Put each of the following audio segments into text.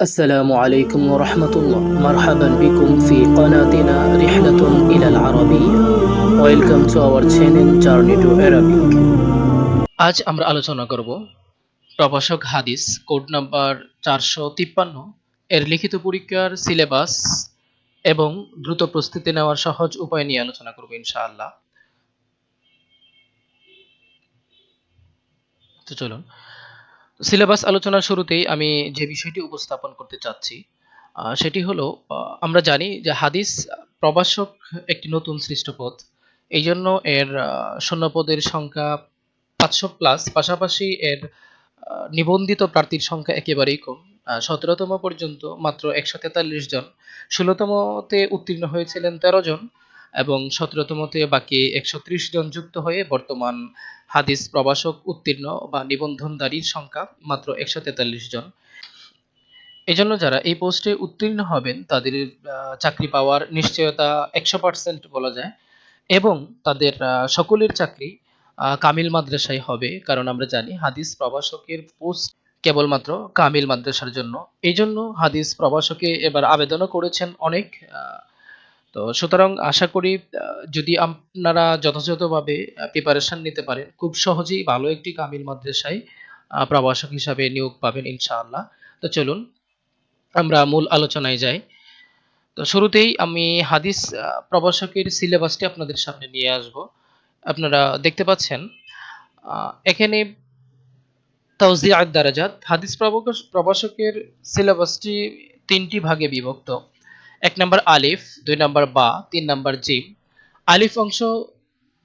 السلام عليكم ورحمة الله مرحبا بكم في قناتنا رحلة إلى العربية Welcome to our channel Journey to Arabic আজ আমরা আলোচনা করব প্রভাষক হাদিস কোড নাম্বার চারশো তিপ্পান্ন এর লিখিত পরীক্ষার সিলেবাস এবং দ্রুত প্রস্তুতি নেওয়ার সহজ উপায় নিয়ে আলোচনা করব ইনশাআল্লাহ তো চলুন সিলেবাস আলোচনার শুরুতেই আমি যে বিষয়টি উপস্থাপন করতে চাচ্ছি সেটি হলো আমরা জানি যে হাদিস প্রবাসক একটি নতুন সৃষ্ট পদ এই জন্য এর শূন্যপদের সংখ্যা পাঁচশো প্লাস পাশাপাশি এর নিবন্ধিত প্রার্থীর সংখ্যা একেবারেই কম। সতেরোতম পর্যন্ত মাত্র একশো তেতাল্লিশ জন, ষোলোতমতে উত্তীর্ণ হয়েছিলেন তেরো জন, এবং সতেরোতমতে বাকি একশো ত্রিশ জন যুক্ত হয়ে বর্তমান হাদিস প্রবাসক উত্তীর্ণ বা নিবন্ধনধারীর সংখ্যা মাত্র একশো তেতাল্লিশ জন। এজন্য যারা এই পোস্টে উত্তীর্ণ হবেন, তাদের চাকরি পাওয়ার নিশ্চয়তা একশো পার্সেন্ট বলা যায় এবং তাদের সকলের চাকরি কামিল মাদ্রাসায় হবে। কারণ আমরা জানি হাদিস প্রবাসকের পোস্ট কেবলমাত্র কামিল মাদ্রাসার জন্য। এই জন্য হাদিস প্রবাসকে এবার আবেদনও করেছেন অনেক তো সুতরাং আশা করি যদি আপনারা যথাযথভাবে প্রিপারেশন নিতে পারেন, খুব সহজেই ভালো একটি কামিল মাদ্রাসায় প্রভাষক হিসাবে নিয়োগ পাবেন ইনশাআল্লাহ। তো চলুন, আমরা মূল আলোচনায় যাই। তো শুরুতেই আমি হাদিস প্রভাষকের সিলেবাসটি আপনাদের সামনে নিয়ে আসব। আপনারা দেখতে পাচ্ছেন এখানে তাওজিআত দারাজাত হাদিস প্রভাষকের সিলেবাসটি তিনটি ভাগে বিভক্ত। এক নম্বর আলিফ, দুই নম্বর বা, তিন নম্বর জিম। আলিফ অংশ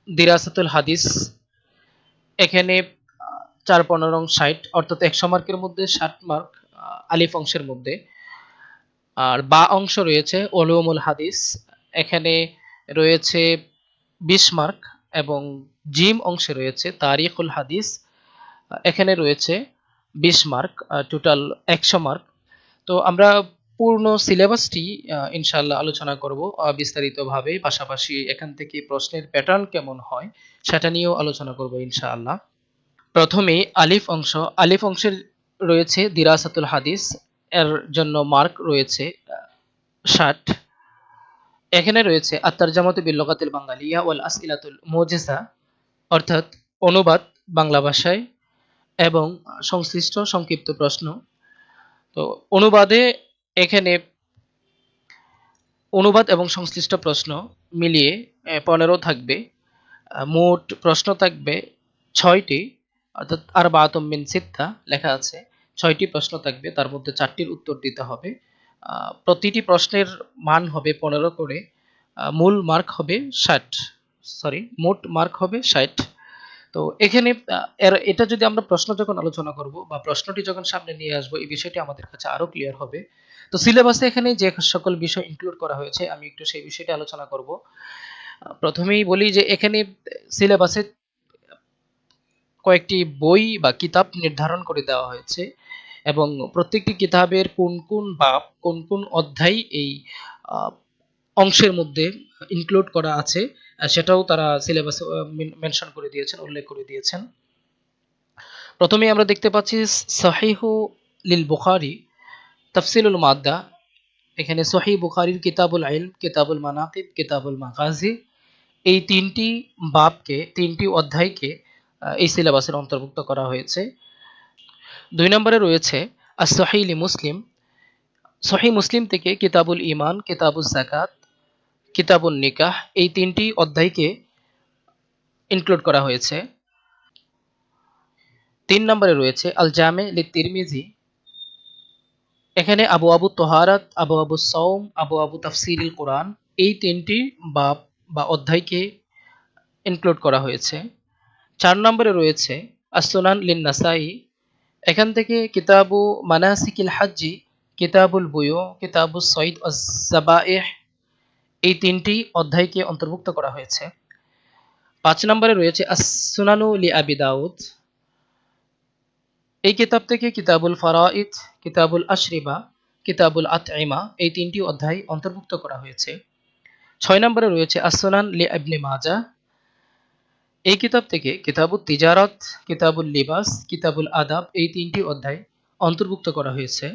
দিরাসাতুল হাদিস, এখানে চার পনেরো রং ষাট, অর্থাৎ একশো মার্কের মধ্যে ষাট মার্ক আলিফ অংশের মধ্যে। আর বা অংশ রয়েছে ওলুমুল হাদিস, এখানে রয়েছে বিশ মার্ক এবং জিম অংশে রয়েছে তারিখুল হাদিস এখানে রয়েছে বিশ মার্ক টোটাল একশো মার্ক। তো আমরা পূর্ণ সিলেবাসটি ইনশাল্লাহ আলোচনা করব বিস্তারিতভাবে। পাশাপাশি এখান থেকে প্রশ্নের প্যাটার্ন কেমন হয়, সেটা নিয়েও আলোচনা করব ইনশাআল্লাহ। প্রথমে আলিফ অংশ। আলিফ অংশের রয়েছে দিরাসাতুল হাদিস, এর জন্য মার্ক রয়েছে ষাট। এখানে রয়েছে আত্মার জামাতে বিল্লগাতিল বাঙ্গালিয়া ওয়াল আসইলাতুল মোজেসা অর্থাৎ অনুবাদ বাংলা ভাষায়, এবং সংশ্লিষ্ট সংক্ষিপ্ত প্রশ্ন। তো অনুবাদে এখানে অনুবাদ এবং সংশ্লিষ্ট প্রশ্ন মিলিয়ে পনেরো থাকবে। মোট প্রশ্ন থাকবে ছয়টি, অর্থাৎ আর বাতমিন সিদ্ধা লেখা আছে। ছয়টি প্রশ্ন থাকবে, তার মধ্যে চারটির উত্তর দিতে হবে। প্রতিটি প্রশ্নের মান হবে পনেরো করে মূল মার্ক হবে ষাট, সরি, মোট মার্ক হবে ষাট। তো এখানে এটা যদি আমরা প্রশ্ন যখন আলোচনা করব বা প্রশ্নটি যখন সামনে নিয়ে আসব, এই বিষয়টি আমাদের কাছে আরও ক্লিয়ার হবে। তো সিলেবাসে এখানে যে সকল বিষয় ইনক্লুড করা হয়েছে, আমি একটু সেই বিষয়টি আলোচনা করব। প্রথমেই বলি যে এখানে সিলেবাসে কয়েকটি বই বা কিতাব নির্ধারণ করে দেওয়া হয়েছে এবং প্রত্যেকটি কিতাবের কোন কোন বাব কোন কোন অধ্যায় এই অংশের মধ্যে ইনক্লুড করা আছে সেটাও তারা সিলেবাসে মেনশন করে দিয়েছেন, উল্লেখ করে দিয়েছেন। প্রথমে আমরা দেখতে পাচ্ছি সাহিহু লিল বুখারি তফসিলুল মাদ্দা, এখানে সহি বুখারির কিতাবুল আইল কিতাবুল মানাকিব, কিতাবুল মাগাজি, এই তিনটি বাবকে, তিনটি অধ্যায়কে এই সিলেবাসের অন্তর্ভুক্ত করা হয়েছে। দুই নম্বরে রয়েছে আসহিলি মুসলিম সহি মুসলিম থেকে কিতাবুল ইমান কিতাবুল জাকাত কিতাবুল নিকাহ, এই তিনটি অধ্যায়কে ইনক্লুড করা হয়েছে। তিন নম্বরে রয়েছে আল জামে লি তিরমিজি এখানে আবু আবু তোহারাত, আবু আবু সৌম আবু আবু তাফসিরুল কোরআন এই তিনটি বাপ বা অধ্যায়কে ইনক্লুড করা হয়েছে। চার নম্বরে রয়েছে আসুনান লিন নাসাই এখান থেকে কিতাবু মানাসিকিল হাজ্জি, কিতাবুল বুয়ো কিতাবুল সঈদ জাবায়েহ এই তিনটি অধ্যায়কে অন্তর্ভুক্ত করা হয়েছে। পাঁচ নম্বরে রয়েছে আসুনানু লি আবি দাউদ। এই কিতাব থেকে কিতাবুল ফারাইদ, কিতাবুল আশরিবা, কিতাবুল আতইমা এই তিনটি অধ্যায় অন্তর্ভুক্ত করা হয়েছে। ছয় নম্বরে রয়েছে আসনান লি ইবনে মাজা। এই কিতাব থেকে কিতাবুল তিজারত, কিতাবুল লিবাস, কিতাবুল আদাব এই তিনটি অধ্যায় অন্তর্ভুক্ত করা হয়েছে।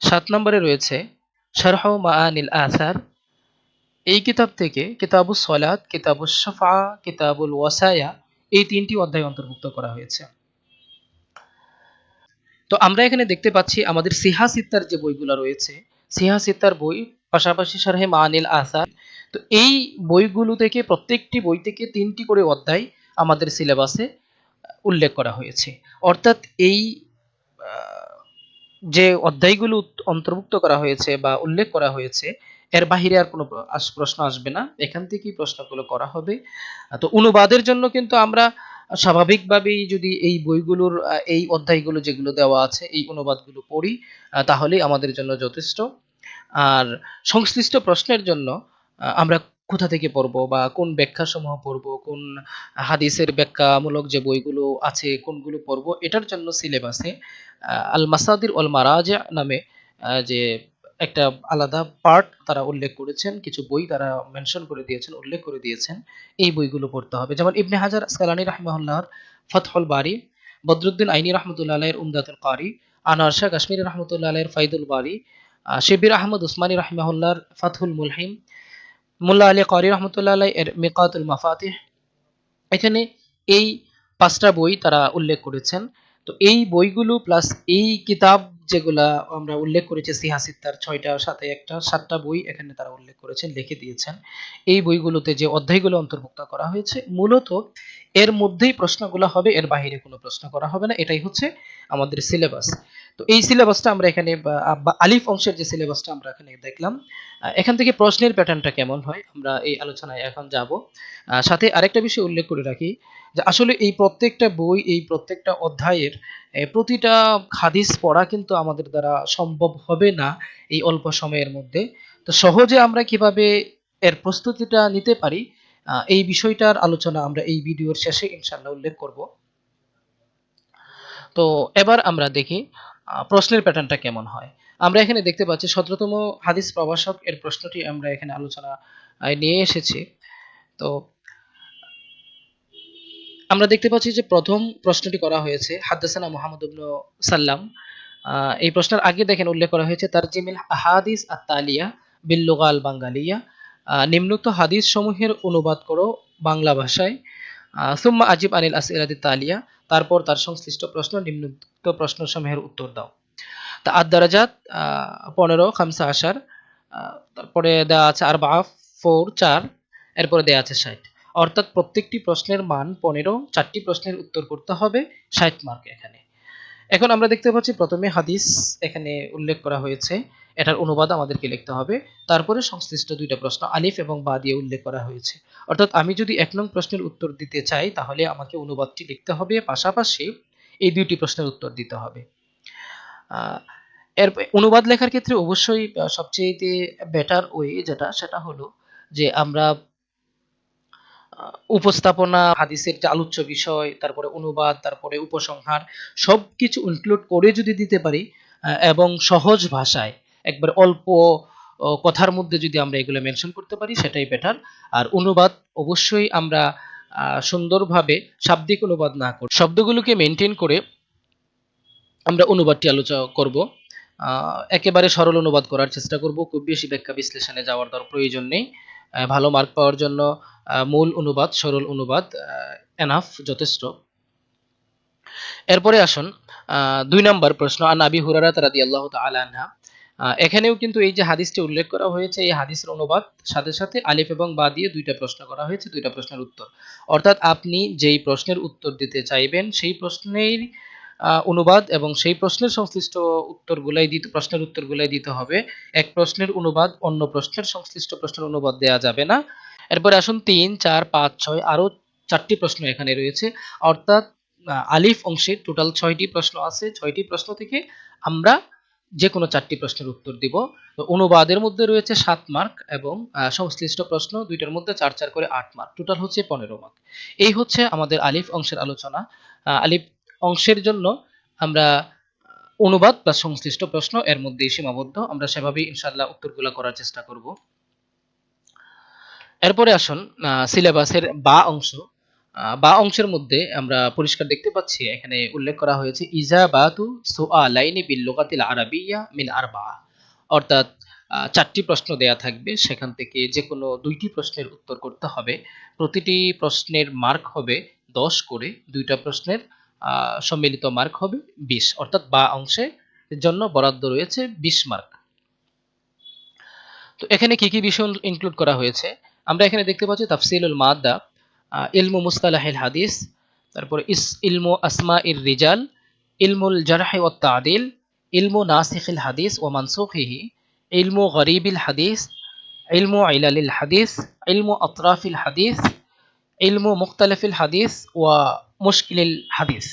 সাত নম্বরে রয়েছে শারহ মাআনিল আসার। এই কিতাব থেকে কিতাবুস সলাত, কিতাবুস শাফা কিতাবুল ওয়াসায়া এই তিনটি অধ্যায় অন্তর্ভুক্ত করা হয়েছে। তো আমরা এখানে দেখতে পাচ্ছি আমাদের সিহা সিত্তার যে বইগুলো রয়েছে, সিহা সিত্তার বই, পাশাপাশি শারহে মানিল আসার তো এই বইগুলো থেকে, প্রত্যেকটি বই থেকে তিনটি করে অধ্যায় আমাদের সিলেবাসে উল্লেখ করা হয়েছে। অর্থাৎ এই যে অধ্যায়গুলো অন্তর্ভুক্ত করা হয়েছে বা উল্লেখ করা হয়েছে, এর বাহিরে আর কোনো প্রশ্ন আসবে না। এখান থেকেই প্রশ্নগুলো করা হবে। তো অনুবাদের জন্য কিন্তু আমরা স্বাভাবিকভাবেই যদি এই বইগুলোর এই অধ্যায়গুলো যেগুলো দেওয়া আছে, এই অনুবাদগুলো পড়ি তাহলেই আমাদের জন্য যথেষ্ট। আর সংশ্লিষ্ট প্রশ্নের জন্য আমরা কোথা থেকে পড়ব বা কোন ব্যাখ্যা সমূহ পড়ব, কোন হাদিসের ব্যাখ্যামূলক যে বইগুলো আছে, কোনগুলো পড়ব, এটার জন্য সিলেবাসে আল মাসাদির অল মারাজা নামে যে একটা আলাদা পার্ট তারা উল্লেখ করেছেন, কিছু বই তারা মেনশন করে দিয়েছেন, উল্লেখ করে দিয়েছেন। এই বইগুলো পড়তে হবে। যেমন ইবনে হাজার আসকালানি রাহমাহুল্লাহর ফতহুল বারি, বদরুদ্দিন আইনি রহমতুল্লাহ আলাইয়ের উমদাতুল কারি আনোয়ার শাহ কাশ্মীর রহমতুল্লাহ আলাইয়ের ফাইদুল বারি শিবির আহমদ উসমানী রাহিমাহুল্লাহর ফাতহুল মুলহিম, মোল্লা আলী করি রহমতুল্লাহ আলাই এর মেকাতুল মাফাতিহ। এখানে এই পাঁচটা বই তারা উল্লেখ করেছেন। তো এই বইগুলো প্লাস এই কিতাব যেগুলা আমরা উল্লেখ করেছি সিহাসিত্তার ছয়টা, সাথে একটা, সাতটা বই এখানে তারা উল্লেখ করেছেন, লিখে দিয়েছেন। এই বইগুলোতে যে অধ্যায়গুলো অন্তর্ভুক্ত করা হয়েছে, মূলত এর মধ্যেই প্রশ্নগুলো হবে, এর বাহিরে কোনো প্রশ্ন করা হবে না, এটাই হচ্ছে আমাদের সিলেবাস তো এই সিলেবাসটা আমরা এখানে আলিফ অংশের যে সিলেবাসটা আমরা এখানে দেখলাম এখান থেকে প্রশ্নের প্যাটার্নটা কেমন হয়? আমরা এই আলোচনায় এখন যাব। সাথে আরেকটা বিষয় উল্লেখ করে রাখি, যে আসলে এই প্রত্যেকটা বই, এই প্রত্যেকটা অধ্যায়ের প্রতিটা হাদিস পড়া কিন্তু আমাদের দ্বারা সম্ভব হবে না এই অল্প সময়ের মধ্যে। তো সহজে আমরা কীভাবে এর প্রস্তুতিটা নিতে পারি? এই বিষয়টার আলোচনা আমরা এই ভিডিওর শেষে ইনশাল্লাহ উল্লেখ করব। তো এবার আমরা দেখি প্রশ্নের প্যাটার্নটা কেমন হয়। আমরা এখানে দেখতে পাচ্ছি সতেরোতম হাদিস প্রভাষক এর প্রশ্নটি আমরা এখানে আলোচনা নিয়ে এসেছি। তো আমরা দেখতে পাচ্ছি যে প্রথম প্রশ্নটি করা হয়েছে, হাদ্দাসানা মোহাম্মদ সাল্লাম। এই প্রশ্নের আগে দেখেন উল্লেখ করা হয়েছে তার জিমিল হাদিস আত্তালিয়া বিল্লুগাল বাঙ্গালিয়া। নিম্নোক্ত হাদিস সমূহের অনুবাদ করো বাংলা ভাষায়। সুম্মা আজিব আনিল আসিরাদি তালিয়া, তারপর তার সংশ্লিষ্ট প্রশ্ন, নিম্নোক্ত প্রশ্ন সমূহের উত্তর দাও। তা আদ দারাজাত পনেরো, খামসা আসার তারপরে দেওয়া আছে আর বা ফোর, চার, এরপরে দেওয়া আছে ষাট। অর্থাৎ প্রত্যেকটি প্রশ্নের মান পনেরো, চারটি প্রশ্নের উত্তর করতে হবে ষাট মার্ক এখানে। এখন আমরা দেখতে পাচ্ছি প্রথমে হাদিস এখানে উল্লেখ করা হয়েছে। এটার অনুবাদ আমাদেরকে লিখতে হবে। তারপরে সংশ্লিষ্ট দুইটা প্রশ্ন, আলিফ এবং বা দিয়ে উল্লেখ করা হয়েছে। অর্থাৎ আমি যদি এক নং প্রশ্নের উত্তর দিতে চাই, তাহলে আমাকে অনুবাদটি লিখতে হবে। পাশাপাশি এই দুইটি প্রশ্নের উত্তর দিতে হবে। এর অনুবাদ লেখার ক্ষেত্রে অবশ্যই সবচেয়ে বেটার ওয়ে যেটা, সেটা হলো যে আমরা উপস্থাপনা, হাদিসের যে আলোচ্য বিষয়, তারপরে অনুবাদ, তারপরে উপসংহার, সবকিছু ইনক্লুড করে যদি দিতে পারি এবং সহজ ভাষায়, একবার অল্প কথার মধ্যে যদি আমরা এগুলো মেনশন করতে পারি, সেটাই বেটার আর অনুবাদ অবশ্যই আমরা সুন্দরভাবে শাব্দিক অনুবাদ না করি, শব্দগুলোকে মেনটেন করে আমরা অনুবাদটি আলোচনা করব। একেবারে সরল অনুবাদ করার চেষ্টা করব, খুব বেশি ব্যাখ্যা বিশ্লেষণে যাওয়ার দর প্রয়োজন নেই। ভালো মার্ক পাওয়ার জন্য মূল অনুবাদ, সরল অনুবাদ এনাফ যথেষ্ট। এরপরে আসুন দুই নম্বর প্রশ্ন, আন আবি হুরারাত রাদিয়াল্লাহু তাআলা আনহা। এখানেও কিন্তু এই যে হাদিসটি উল্লেখ করা হয়েছে, এই হাদিসের অনুবাদ, সাথে সাথে আলিফ এবং বা দিয়ে দুইটা প্রশ্ন করা হয়েছে, দুইটা প্রশ্নের উত্তর। অর্থাৎ আপনি যেই প্রশ্নের উত্তর দিতে চাইবেন, সেই প্রশ্নের অনুবাদ এবং সেই প্রশ্নের সংশ্লিষ্ট উত্তরগুলাই দিতে প্রশ্নের উত্তরগুলাই দিতে হবে। এক প্রশ্নের অনুবাদ অন্য প্রশ্নের সংশ্লিষ্ট প্রশ্নের অনুবাদ দেওয়া যাবে না। এরপরে আসুন তিন, চার, পাঁচ, ছয়, আরও চারটি প্রশ্ন এখানে রয়েছে। অর্থাৎ আলিফ অংশে টোটাল ছয়টি প্রশ্ন আছে। ছয়টি প্রশ্ন থেকে আমরা যে কোনো চারটি প্রশ্নের উত্তর দিব। অনুবাদের মধ্যে রয়েছে সাত মার্ক এবং সংশ্লিষ্ট প্রশ্ন দুইটার মধ্যে চার চার করে আট মার্ক টোটাল হচ্ছে পনেরো মার্ক এই হচ্ছে আমাদের আলিফ অংশের আলোচনা। আলিফ অংশের জন্য আমরা অনুবাদ বা সংশ্লিষ্ট প্রশ্ন এর মধ্যেই সীমাবদ্ধ। আমরা সেভাবেই ইনশাল্লাহ উত্তরগুলো করার চেষ্টা করব। এরপরে আসুন সিলেবাসের বা অংশ। বা অংশের মধ্যে আমরা পরিষ্কার দেখতে পাচ্ছি, এখানে উল্লেখ করা হয়েছে ইজা ইজাবাতু সুআলাইনি বিল লুগাতিল আরাবিয়্যা মিন আরবাআ অর্থাৎ চারটি প্রশ্ন দেয়া থাকবে, সেখান থেকে যে কোনো দুইটি প্রশ্নের উত্তর করতে হবে। প্রতিটি প্রশ্নের মার্ক হবে দশ করে, দুইটা প্রশ্নের সম্মিলিত মার্ক হবে বিশ, অর্থাৎ বা অংশে জন্য বরাদ্দ রয়েছে বিশ মার্ক। তো এখানে কি কি বিষয় ইনক্লুড করা হয়েছে? আমরা এখানে দেখতে পাচ্ছি তাফসিলুল মাদ্দা ইলমু মুস্তালাহিল হাদিস, তারপরে ইস, ইলমু আসমা ইর রিজাল, ইলমুল জারহি ও তাদিল, ইলমু নাসিখিল হাদিস ও মানসুখিহি, ইলমু গরিবিল হাদিস, ইলমু ইলালিল হাদিস, ইলমু আতরাফিল হাদিস ইলমু মুখতালিফিল হাদিস ওয়া মুশকিলিল হাদিস।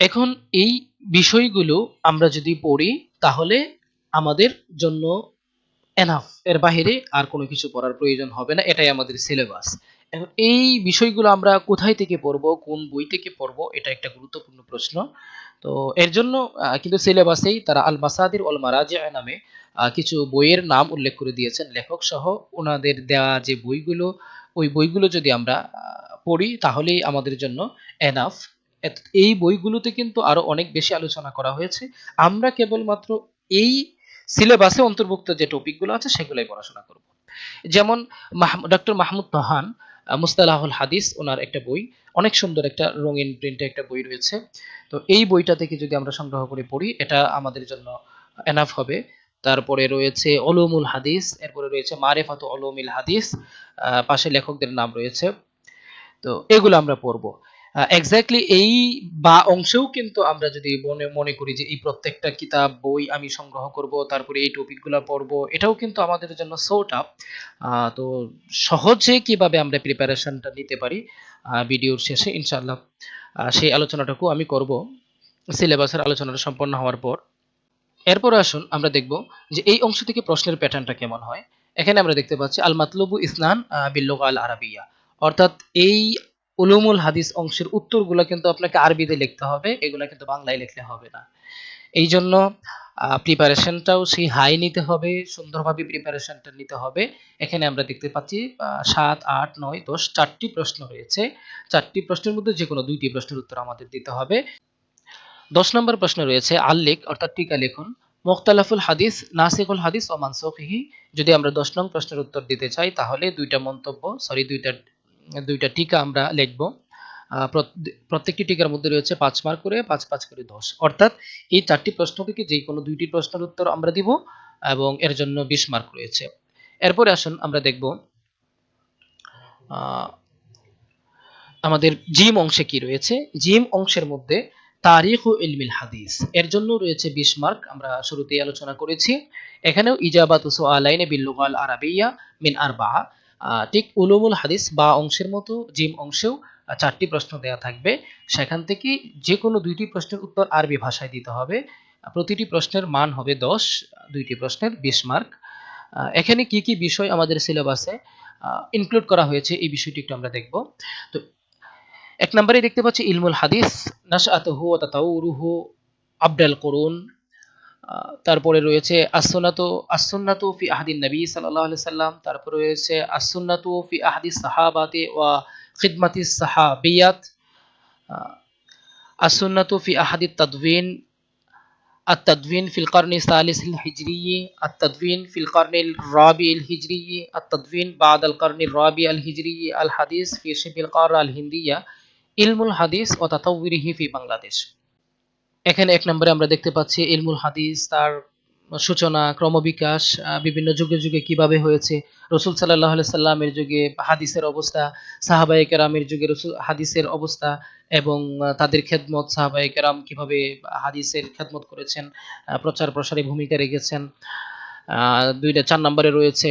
এখন এই বিষয়গুলো আমরা যদি পড়ি, তাহলে আমাদের জন্য এনাফ এর বাহিরে আর কোনো কিছু পড়ার প্রয়োজন হবে না, এটাই আমাদের সিলেবাস এখন এই বিষয়গুলো আমরা কোথায় থেকে পড়ব, কোন বই থেকে পড়ব, এটা একটা গুরুত্বপূর্ণ প্রশ্ন। তো এর জন্য কিন্তু সিলেবাসেই তারা আল মাসাদির অল মারাজিয়া নামে কিছু বইয়ের নাম উল্লেখ করে দিয়েছেন লেখক সহ। ওনাদের দেওয়া যে বইগুলো ওই বইগুলো যদি আমরা পড়ি, তাহলেই আমাদের জন্য এনাফ এই বইগুলোতে কিন্তু আরও অনেক বেশি আলোচনা করা হয়েছে। আমরা কেবলমাত্র এই সিলেবাসে অন্তর্ভুক্ত যে টপিকগুলো আছে, সেগুলোই পড়াশোনা করব। যেমন ডক্টর মাহমুদ তহান মুস্তালাহুল হাদিস, ওনার একটা বই, অনেক সুন্দর একটা রঙিন প্রিন্টে একটা বই রয়েছে। তো এই বইটা থেকে যদি আমরা সংগ্রহ করে পড়ি, এটা আমাদের জন্য এনাফ হবে। তারপরে রয়েছে অলুমুল হাদিস, এরপরে রয়েছে মারেফাত অলুমিল হাদিস পাশে লেখকদের নাম রয়েছে। তো এগুলো আমরা পড়ব। এক্স্যাক্টলি এই বা অংশেও কিন্তু আমরা যদি মনে মনে করি যে এই প্রত্যেকটা কিতাব, বই আমি সংগ্রহ করব, তারপরে এই টপিকগুলো পড়ব, এটাও কিন্তু আমাদের জন্য সোট আপ তো সহজে কীভাবে আমরা প্রিপারেশনটা নিতে পারি ভিডিওর শেষে, ইনশাআল্লাহ সেই আলোচনাটুকু আমি করব। সিলেবাসের আলোচনাটা সম্পন্ন হওয়ার পর। এরপর আসুন আমরা দেখব যে এই অংশ থেকে প্রশ্নের প্যাটার্নটা কেমন হয়। এখানে আমরা দেখতে পাচ্ছি আল মাতলুবু ইসনান বিল্লুগ আল আরাবিয়া অর্থাৎ এই উলুমুল হাদিস অংশের উত্তরগুলো কিন্তু আপনাকে আরবিতে লিখতে হবে, এগুলো কিন্তু বাংলায় লিখলে হবে না। এই জন্য প্রিপারেশনটাও সেই হাই নিতে হবে, সুন্দরভাবে প্রিপারেশনটা নিতে হবে। এখানে আমরা দেখতে পাচ্ছি সাত, আট, নয়, দশ, চারটি প্রশ্ন রয়েছে। চারটি প্রশ্নের মধ্যে যে কোনো দুইটি প্রশ্নের উত্তর আমাদের দিতে হবে। দশ নম্বর প্রশ্ন রয়েছে আল্লিক অর্থাৎ টিকা লিখুন। মোখতালাফুল হাদিস নাসিকুল হাদিস ও মানসুখিহি। যদি আমরা দশ নং প্রশ্নের উত্তর দিতে চাই, তাহলে দুইটা মন্তব্য সরি দুইটা দুইটা টিকা আমরা লিখব। প্রত্যেকটি টিকার মধ্যে রয়েছে পাঁচ মার্ক করে, পাঁচ পাঁচ করে দশ। অর্থাৎ এই চারটি প্রশ্ন থেকে যে কোনো দুইটি প্রশ্নের উত্তর আমরা দিব, এবং এর জন্য বিশ মার্ক রয়েছে। এরপরে আসুন আমরা দেখব আমাদের জিম অংশে কি রয়েছে? জিম অংশের মধ্যে তারিখ ও ইলমিল হাদিস। এর জন্য রয়েছে বিশ মার্ক, আমরা শুরুতেই আলোচনা করেছি। এখানেও ইজাবাত আলাইনে বিল্লুগাল আরাবিয়া মিন আরবা ঠিক উলুমুল হাদিস বা অংশের মতো, জিম অংশেও চারটি প্রশ্ন দেয়া থাকবে। সেখান থেকে যে কোনো দুইটি প্রশ্নের উত্তর আরবি ভাষায় দিতে হবে। প্রতিটি প্রশ্নের মান হবে দশ, দুইটি প্রশ্নের বিশ মার্ক। এখানে কি কি বিষয় আমাদের সিলেবাসে ইনক্লুড করা হয়েছে, এই বিষয়টি একটু আমরা দেখব। তো এক নম্বরে দেখতে পাচ্ছি ইলমুল হাদিস নাশআতুহু ওয়া তাতাউরুহু আবদাল করুন আহ, তারপরে রয়েছে আসুন্নাতু আসুন্নাতু ফি আহাদিন নবী সাল্লাল্লাহু আলাইহি সাল্লাম তারপরে রয়েছে আসুন্নাতু ফি আহাদিস সাহাবাতি ওয়া খিদমাতিস সাহাবিয়াত আহ, আসুন্নাতু ফি আহাদিত তাদওয়িন التدوين في القرن الثالث الهجري التدوين في القرن الرابع الهجري التدوين بعد القرن الرابع الهجري الحديث في شبه القارة الهندية ইলমুল হাদিস ও তাতাউরিহি ফি বাংলাদেশ। এখানে এক নম্বরে আমরা দেখতে পাচ্ছি ইলমুল হাদিস, তার সূচনা, ক্রমবিকাশ বিভিন্ন যুগে যুগে কীভাবে হয়েছে। রসুল সাল্লাহ সাল্লামের যুগে হাদিসের অবস্থা সাহাবাই কেরামের যুগে রসুল, হাদিসের অবস্থা এবং তাদের খেদমত, সাহাবায়ে কেরাম কীভাবে হাদিসের খেদমত করেছেন প্রচার প্রসারে ভূমিকা রেখেছেন। দুইটা, চার নম্বরে রয়েছে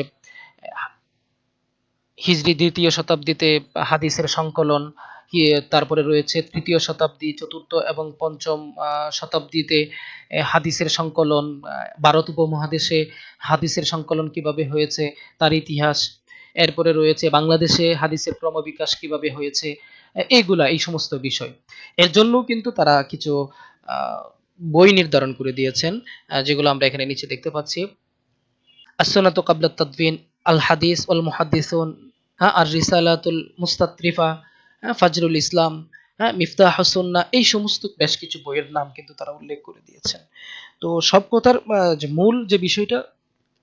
হিজরি দ্বিতীয় শতাব্দীতে হাদিসের সংকলন তারপরে রয়েছে তৃতীয় শতাব্দী, চতুর্থ এবং পঞ্চম শতাব্দীতে হাদিসের সংকলন ভারত উপমহাদেশে হাদিসের সংকলন কীভাবে হয়েছে তার ইতিহাস, এরপরে রয়েছে বাংলাদেশে হাদিসের ক্রমবিকাশ কীভাবে হয়েছে এইগুলা, এই সমস্ত বিষয়। এর জন্য কিন্তু তারা কিছু বই নির্ধারণ করে দিয়েছেন যেগুলো আমরা এখানে নিচে দেখতে পাচ্ছি। আসনাতু কাবলা তাদবিন আল হাদিস ওয়াল মুহাদ্দিসুন হ্যাঁ আর রিসালাতুল মুস্তাত্রিফা ফাজরুল ইসলাম হ্যাঁ মিফতাহ সুন্না, এই সমস্ত বেশ কিছু বইয়ের নাম কিন্তু তারা উল্লেখ করে দিয়েছেন। তো সব কথার মূল যে বিষয়টা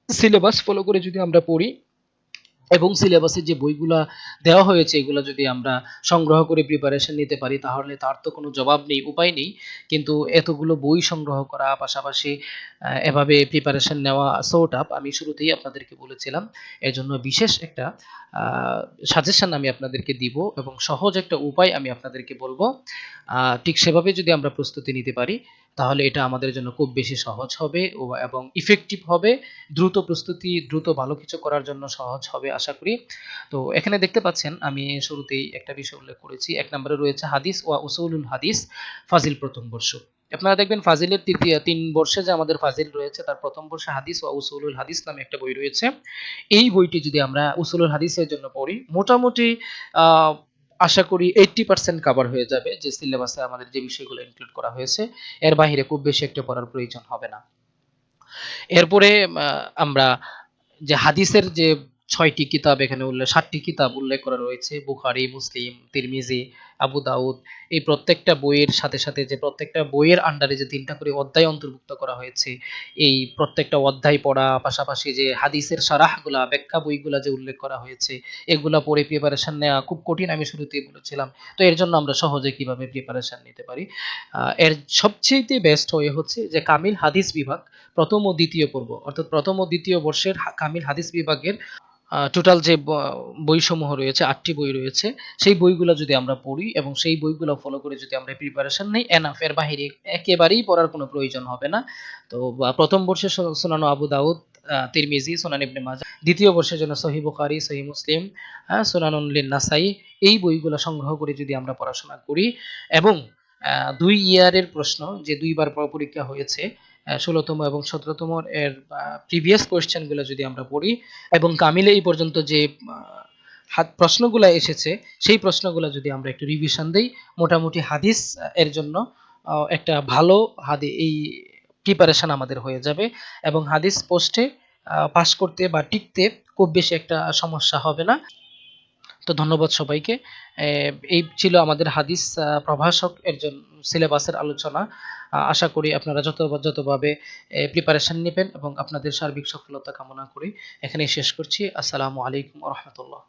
সিলেবাস ফলো করে যদি আমরা পড়ি এবং সিলেবাসের যে বইগুলা দেওয়া হয়েছে, এগুলো যদি আমরা সংগ্রহ করে প্রিপারেশন নিতে পারি, তাহলে তার তো কোনো জবাব নেই, উপায় নেই। কিন্তু এতগুলো বই সংগ্রহ করা, পাশাপাশি এভাবে প্রিপারেশন নেওয়া সোট আপ আমি শুরুতেই আপনাদেরকে বলেছিলাম। এর জন্য বিশেষ একটা সাজেশন আমি আপনাদেরকে দিব এবং সহজ একটা উপায় আমি আপনাদেরকে বলব। ঠিক সেভাবে যদি আমরা প্রস্তুতি নিতে পারি তাহলে এটা আমাদের জন্য খুব বেশি সহজ হবে ও- এবং ইফেক্টিভ হবে। দ্রুত প্রস্তুতি, দ্রুত ভালো কিছু করার জন্য সহজ হবে আশা করি। তো এখানে দেখতে পাচ্ছেন, আমি শুরুতেই একটা বিষয় উল্লেখ করেছি। এক নম্বরে রয়েছে হাদিস, ওয়া উসুলুল হাদিস, ফাজিল প্রথম বর্ষ। আপনারা দেখবেন ফাজিলের তৃতীয় তিন বর্ষে যে আমাদের ফাজিল রয়েছে, তার প্রথম বর্ষে হাদিস ও উসুলুল হাদিস নামে একটা বই রয়েছে। এই বইটি যদি আমরা উসুলুল হাদিসের জন্য পড়ি, মোটামুটি আশা করি এইটটি পার্সেন্ট কাভার হয়ে যাবে যে সিলেবাসে আমাদের যে বিষয়গুলো ইনক্লুড করা হয়েছে। এর বাইরে খুব বেশি একটা পড়ার প্রয়োজন হবে না। এরপরে আমরা যে হাদিসের যে ছয়টি কিতাব, এখানে উল্লেখ, সাতটি কিতাব উল্লেখ করা রয়েছে। বুখারি, মুসলিম, তিরমিজি আবু দাউদ, এই প্রত্যেকটা বইয়ের সাথে সাথে যে প্রত্যেকটা বইয়ের আন্ডারে যে তিনটা করে অধ্যায় অন্তর্ভুক্ত করা হয়েছে, এই প্রত্যেকটা অধ্যায় পড়া, পাশাপাশি যে হাদিসের সারাহগুলা, ব্যাখ্যা বইগুলা যে উল্লেখ করা হয়েছে, এগুলা পড়ে প্রিপারেশন নেওয়া খুব কঠিন আমি শুরুতেই বলেছিলাম। তো এর জন্য আমরা সহজে কীভাবে প্রিপারেশন নিতে পারি? এর সবচেয়ে বেস্ট হয়ে হচ্ছে যে কামিল হাদিস বিভাগ প্রথম ও দ্বিতীয় পর্ব, অর্থাৎ প্রথম ও দ্বিতীয় বর্ষের কামিল হাদিস বিভাগের টোটাল যে বইসমূহ রয়েছে, আটটি বই রয়েছে, সেই বইগুলো যদি আমরা পড়ি এবং সেই বইগুলো ফলো করে যদি আমরা প্রিপারেশন নেই এনাফ এর বাহিরে একেবারেই পড়ার কোনো প্রয়োজন হবে না। তো প্রথম বর্ষে সুনানো আবু দাউদ তিরমিজি, সুনান ইবনে মাজা, দ্বিতীয় বর্ষের জন্য সহি বুখারি, সহি মুসলিম হ্যাঁ সুনানুল নাসাই, এই বইগুলো সংগ্রহ করে যদি আমরা পড়াশোনা করি এবং দুই ইয়ারের প্রশ্ন যে দুইবার পরীক্ষা হয়েছে ষোলোতম এবং সতেরোতম এর প্রিভিয়াস কোয়েশ্চেনগুলো যদি আমরা পড়ি, এবং কামিলে এই পর্যন্ত যে হাত- প্রশ্নগুলো এসেছে, সেই প্রশ্নগুলো যদি আমরা একটু রিভিশন দিই, মোটামুটি হাদিস এর জন্য একটা ভালো হাদি, এই প্রিপারেশন আমাদের হয়ে যাবে, এবং হাদিস পোস্টে পাস করতে বা টিকতে খুব বেশি একটা সমস্যা হবে না। তো ধন্যবাদ সবাইকে। এই ছিল আমাদের হাদিস প্রভাষক একজন সিলেবাসের আলোচনা। আশা করি আপনারা যত যতভাবে প্রিপারেশন নেবেন এবং আপনাদের সার্বিক সফলতা কামনা করি। এখানেই শেষ করছি। আসসালামু আলাইকুম রহমতুল্লাহ।